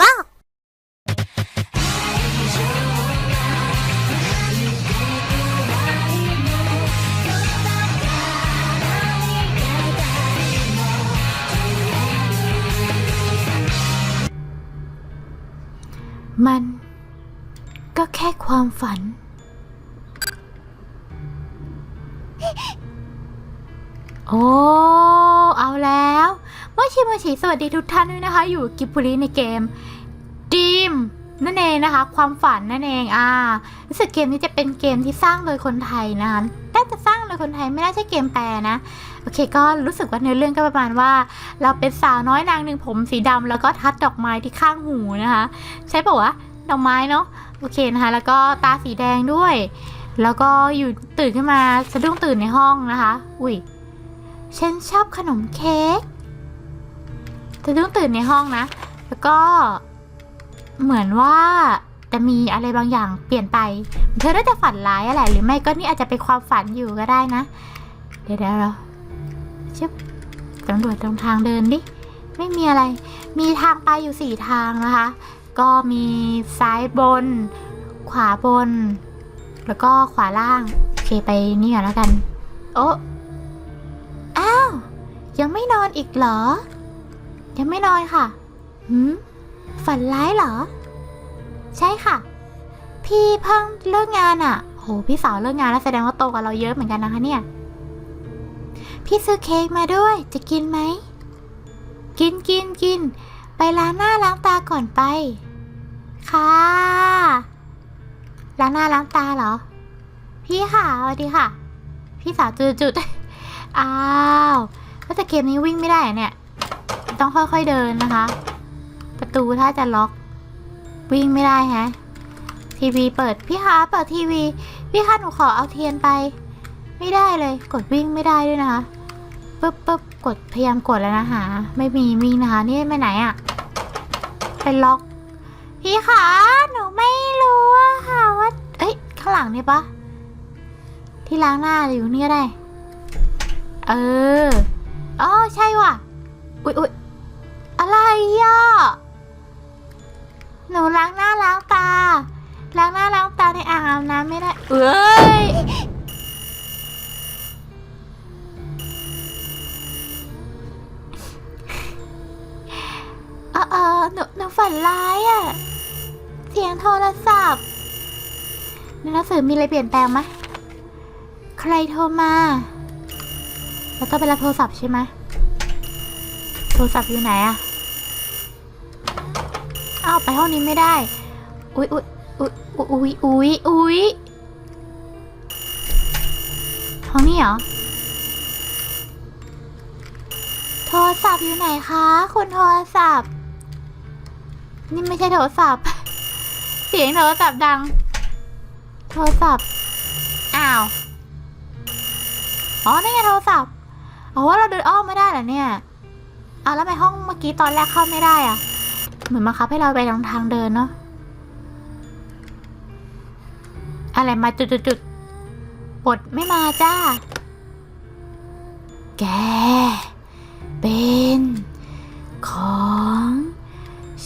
บอกมันก็แค่ความฝัน โอ้ เอาแล้ว ชิโมชิสวัสดีทุกท่านด้วยนะคะ อยู่กิบุรีในเกมดีมนั่นเองนะคะ ความฝันนั่นเองอ่ารู้สึกเกมนี้จะเป็นเกมที่สร้างโดยคนไทยนะคะน่าจะสร้างโดยคนไทยไม่น่าใช่เกมแปลนะโอเค ก็รู้สึกว่าเนื้อเรื่องก็ประมาณว่า เราเป็นสาวน้อยนางหนึ่งผมสีดำแล้วก็ทัดดอกไม้ที่ข้างหูนะคะ ใช่ปะวะดอกไม้เนาะโอเคนะคะแล้วก็ตาสีแดงด้วย แล้วก็อยู่ตื่นขึ้นมาสะดุ้งตื่นในห้องนะคะ อุ้ยฉันชอบขนมเค้ก สะดุ้งตื่นในห้องนะ แล้วก็เหมือนว่าจะมีอะไรบางอย่างเปลี่ยนไป เธอน่าจะฝันร้ายอะไรหรือไม่ก็นี่อาจจะเป็นความฝันอยู่ก็ได้นะ เดี๋ยวเดี๋ยวเราชิบตำรวจตรงทางเดินดิ ไม่มีอะไร มีทางไปอยู่สี่ทางนะคะ ก็มีซ้ายบน ขวาบน แล้วก็ขวาล่าง โอเคไปนี่ก่อนแล้วกัน โอ้ อ้าว ยังไม่นอนอีกเหรอ ยังไม่นอนค่ะหืมฝันร้ายเหรอ ใช่ค่ะ พี่เพิ่งเลิกงานอะ่ะ โห พี่สาวเลิกงานแล้วแสดงว่าโตกว่าเราเยอะเหมือนกันนะคะเนี่ย พี่ซื้อเค้กมาด้วย จะกินไหม กินกินกิน ไปล้างหน้าล้างตาก่อนไป ค่ะ ล้างหน้าล้างตาเหรอ พี่ค่ะสวัสดีค่ะ พี่สาวจุดจุดอ้าวแล้วแต่เกมนี้วิ่งไม่ได้เนี่ย ต้องค่อยๆเดินนะคะ ประตูถ้าจะล็อก วิ่งไม่ได้แฮะ ทีวีเปิดพี่คะเปิดทีวี พี่คะหนูขอเอาเทียนไป ไม่ได้เลย กดวิ่งไม่ได้ด้วยนะคะปึ๊บปึ๊บกดพยายามกดแล้วนะหาไม่มีวิ่งนะคะ นี่ไปไหนอะเป็นล็อก พี่คะหนูไม่รู้อะค่ะว่าเอ้ยข้างหลังนี่ปะที่ล้างหน้าอยู่นี่ก็ได้ เอออ๋อใช่ว่ะ อุ๊ยอุ๊ย อะไรอะหนูล้างหน้าล้างตา ล้างหน้าล้างตาในอ่างอาบน้ำไม่ได้ เอ้ย เออเออหนูหนูฝันร้ายอะ่ะเสียงโทรศัพท์ในหนังสือมีอะไรเปลี่ยนแปลงไหมใครโทรมาแล้วต้องไปรับโทรศัพท์ใช่ไหมโทรศัพท์อยู่ไหนอะ อ้าวไปห้องนี้ไม่ได้ อุ๊ยอุ๊ยอุ๊ยอุ๊ยอุ๊ยอุ๊ยห้องนี้เหรอ โทรศัพท์อยู่ไหนคะคุณโทรศัพท์ นี่ไม่ใช่โทรศัพท์ เสียงโทรศัพท์ดัง โทรศัพท์ อ้าว อ๋อนี่ไงโทรศัพท์อ๋อว่าเราเดินอ้อมไม่ได้เหรอเนี่ยอ้าวแล้วทำไปห้องเมื่อกี้ตอนแรกเข้าไม่ได้อะ เหมือนมาคับให้เราไปทางทางเดินเนาะอะไรมาจุดจุดจุดบทไม่มาจ้า แก เป็น ของ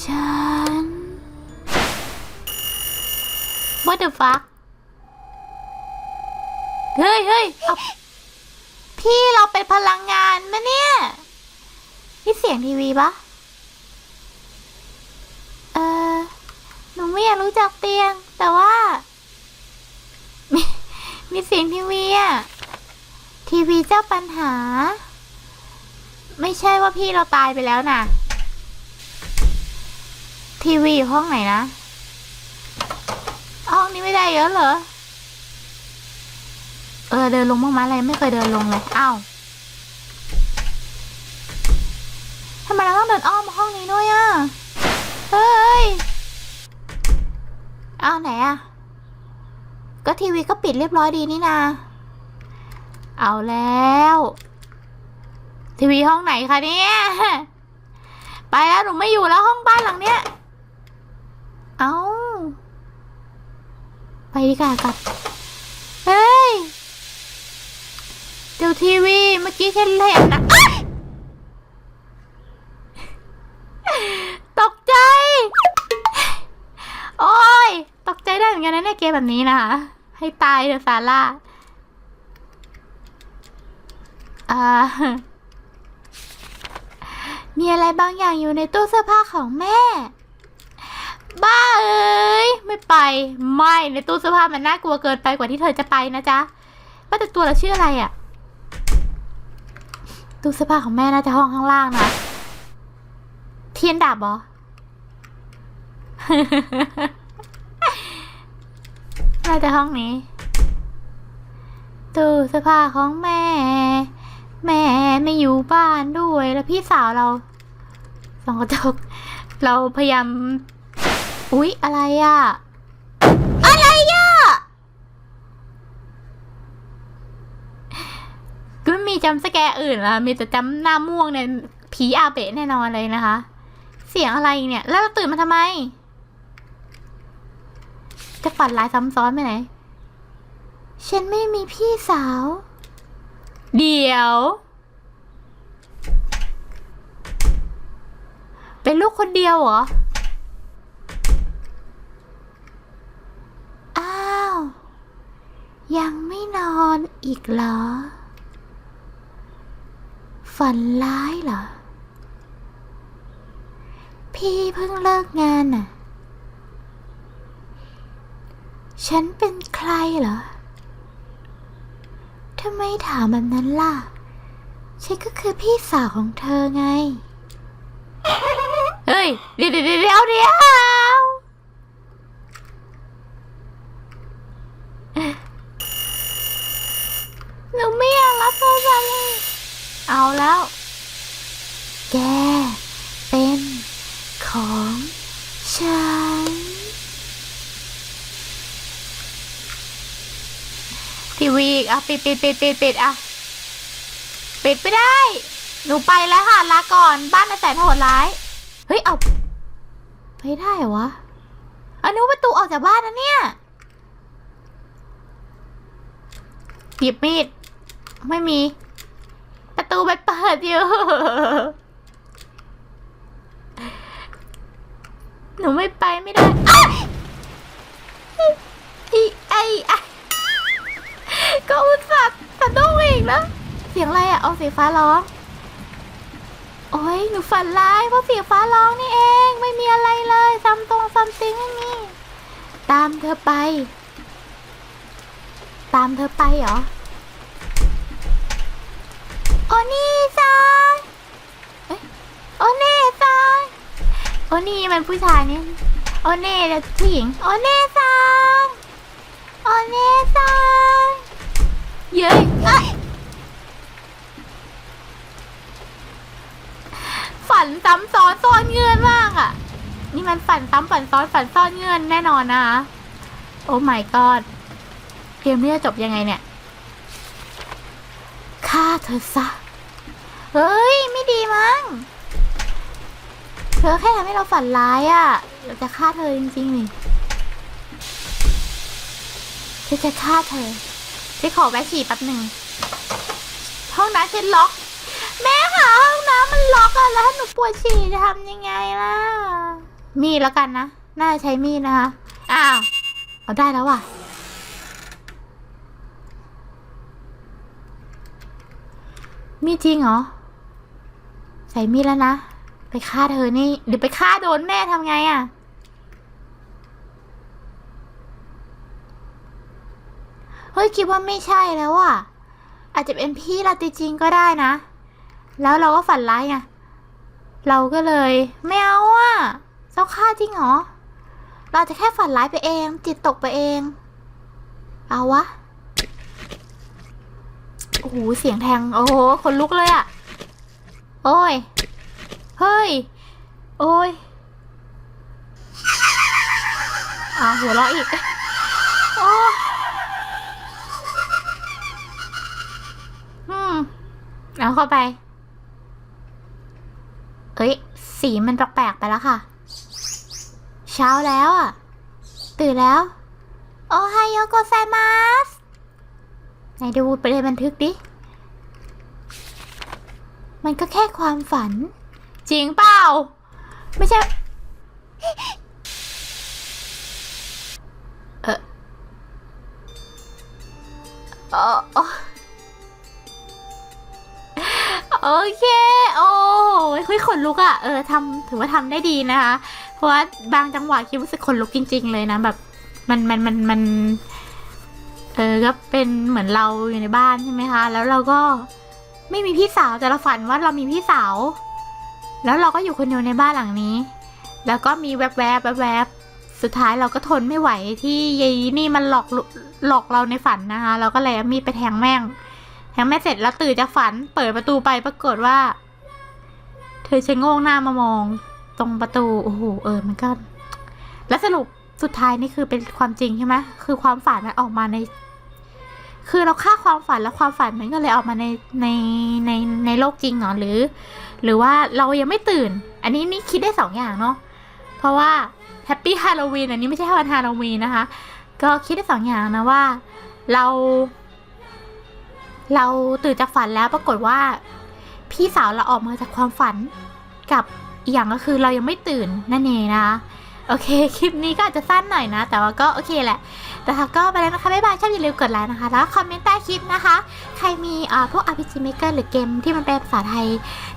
ฉัน What the fuck เฮ้ยเฮ้ยพี่เราเป็นพลังงานมะเนี่ย นี่เสียงทีวีปะเออ หนูไม่อยากรู้จักเตียง แต่ว่า มีมีเสียงทีวีอะทีวีเจ้าปัญหา ไม่ใช่ว่าพี่เราตายไปแล้วนะทีวีอยู่ห้องไหนนะห้องนี้ไม่ได้เยอะเหรอ เออเดินลงบ้างไหมอะไรไม่เคยเดินลงเลยอ้าวทำไมเราต้องเดินอ้อมห้องนี้ด้วยอะ วทีวีก็ปิดเรียบร้อยดีนี่นา เอาแล้ว ทีวีห้องไหนคะเนี่ยไปแล้วหนูไม่อยู่แล้วห้องบ้านหลังเนี้ย เอาไปดีกว่ากับเฮ้ย เดี๋ยวทีวีเมื่อกี้ฉันเห็นนะตกใจ โอ้ย ตกใจได้เหมือนกันนะเนี่ยเกมแบบนี้นะคะ ให้ตายเถอะซาร่าอ่ามีอะไรบางอย่างอยู่ในตู้เสื้อผ้าของแม่ บ้าเอ้ยไม่ไป ไม่ในตู้เสื้อผ้ามันน่ากลัวเกินไปกว่าที่เธอจะไปนะจ๊ะว่าแต่ตัวเราชื่ออะไรอะตู้เสื้อผ้าของแม่น่าจะห้องข้างล่างนะ เทียนดับเหรอ น่าจะห้องนี้ ตู้เสื้อผ้าของแม่ แม่ไม่อยู่บ้านด้วยแล้วพี่สาวเราสองกระจกเราพยายาม อุ๊ย อะไรอะอะไรอะก็มีจำสแก์อื่นละมีแต่จำหน้าม่วงเนี่ยผีอาเบะแน่นอนเลยนะคะ เสียงอะไรเนี่ย แล้วเราตื่นมาทำไม จะฝันร้ายซ้ำซ้อนไปไหน ฉันไม่มีพี่สาว เดี๋ยว เป็นลูกคนเดียวเหรอ อ้าว ยังไม่นอนอีกเหรอ ฝันร้ายเหรอ พี่เพิ่งเลิกงานน่ะ ฉันเป็นใครเหรอทำไมถามแบบนั้นล่ะ ฉันก็คือพี่สาวของเธอไง เฮ้ย เดี๋ยวเดี๋ยวเดี๋ยวเดี๋ยวหนูไม่อยากรับโทรศัพท์เลย เอาแล้ว แก เป็นของฉัน ทีวีอีกอะปิดปิดปิดปิดปิดอะปิดไม่ได้ หนูไปแล้วค่ะลาก่อนบ้านในแสนโหดร้าย เฮ้ยเอาไปได้เหรอวะอันนู้ประตูออกจากบ้านนะเนี่ยหยิบมีด ไม่มี ประตูไปเปิดอยู่ หนูไม่ไปไม่ได้อ้าวอีไอไอ ก็อุตส่าห์สะดุ้งอีกแล้วเสียงอะไรอะเอาเสียงฟ้าร้อง โอ้ยหนูฝันร้ายเพราะเสียงฟ้าร้องนี่เอง ไม่มีอะไรเลยซัมตรงซัมติงไม่มีตามเธอไป ตามเธอไปเหรอ โอนี่ซังเอ้ยโอเน่ซังโอนี่มันผู้ชายนี่ โอเน่แต่ผู้หญิง โอเน่ซังโอเน่ซัง เย้ยเอ้ยฝันซ้ำซ้อนซ่อนเงื่อนมากอะ่ะ นี่มันฝันซ้ำฝันซ้อนฝันซ่อนเงื่อนแน่นอนนะคะโอ้ my god เกมนี้จะจบยังไงเนี่ยฆ่าเธอซะ เฮ้ย ไม่ดีมั้ง เธอแค่ทำให้เราฝันร้ายอะ่ะ เราจะฆ่าเธอจริงๆนี่ฉันจะฆ่าเธอ ฉันขอแวะฉี่แป๊บหนึ่งห้องน้ำฉันล็อก แม่ค่ะห้องน้ำมันล็อกอะแล้วถ้าหนูปวดฉี่จะทำยังไงล่ะ มีดแล้วกันนะ น่าจะใช้มีดนะคะ อ้าว เอาได้แล้วว่ะ มีดจริงเหรอ ใส่มีดแล้วนะ ไปฆ่าเธอนี่หรือไปฆ่าโดนแม่ทำไงอะ เฮ้ยคิดว่าไม่ใช่แล้วอะ อาจจะเป็นพี่เราจริงก็ได้นะ แล้วเราก็ฝันร้ายไงเราก็เลยไม่เอาอะเจ้าฆ่าจริงเหรอ เราจะแค่ฝันร้ายไปเอง จิตตกไปเอง เอาวะโอ้โหเสียงแทง โอ้โหคนลุกเลยอะ โอ้ย เฮ้ย โอ้ยอ่าหัวเราะอีก โอ้ แล้วเข้าไป เอ้ย สีมันแปลกๆไปแล้วค่ะ เช้าแล้วอะ ตื่นแล้ว โอไฮโอโกไซมัสไหนดูไปเลยบันทึกดิ มันก็แค่ความฝัน จริงเปล่า ไม่ใช่ เออเออ โอเค โอ้ยคุยขนลุกอะ่ะเออทำถือว่าทำได้ดีนะคะ เพราะว่าบางจังหวะคิดรู้สึกขนลุกจริง ๆ เลยนะแบบ มันมันมันมัน เออก็เป็นเหมือนเราอยู่ในบ้านใช่ไหมคะ แล้วเราก็ไม่มีพี่สาวแต่เราฝันว่าเรามีพี่สาว แล้วเราก็อยู่คนเดียวในบ้านหลังนี้ แล้วก็มีแวบๆแวบๆแวบสุดท้ายเราก็ทนไม่ไหวที่ยายนี่มันหลอกหลอกเราในฝันนะคะ เราก็เลยเอามีดไปแทงแม่ง แทงแม่เสร็จแล้วตื่นจากฝัน เปิดประตูไปปรากฏว่า เธอชะโงงหน้ามามอง ตรงประตู โอ้โห เออ มันก็ แล้วสรุปสุดท้ายนี่คือเป็นความจริงใช่ไหมคือความฝันมันออกมาใน คือเราฆ่าความฝันแล้วความฝันมันก็เลยออกมาในในในในโลกจริงเหรอหรือ หรือว่าเรายังไม่ตื่น อันนี้นี่คิดได้สองอย่างเนาะเพราะว่าแฮปปี้ฮาโลวีนอันนี้ไม่ใช่วันฮาโลวีนนะคะ ก็คิดได้สองอย่างนะว่า เรา เราตื่นจากฝันแล้วปรากฏว่า พี่สาวเราออกมาจากความฝันกับอย่างก็คือเรายังไม่ตื่นนั่นเองนะโอเค คลิปนี้ก็อาจจะสั้นหน่อยนะ แต่ว่าก็โอเคแหละ แต่ก็ไปแล้วนะคะ บ๊ายบาย ชอบอย่าลืมกดไลค์นะคะ แล้วคอมเมนต์ใต้คลิปนะคะ ใครมีอ่าพวก RPG Maker หรือเกมที่มันเป็นภาษาไทย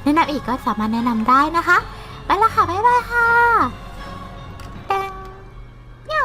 แนะนำอีกก็สามารถแนะนำได้นะคะ ไปแล้วค่ะ บ๊ายบายค่ะแดงเนี่ย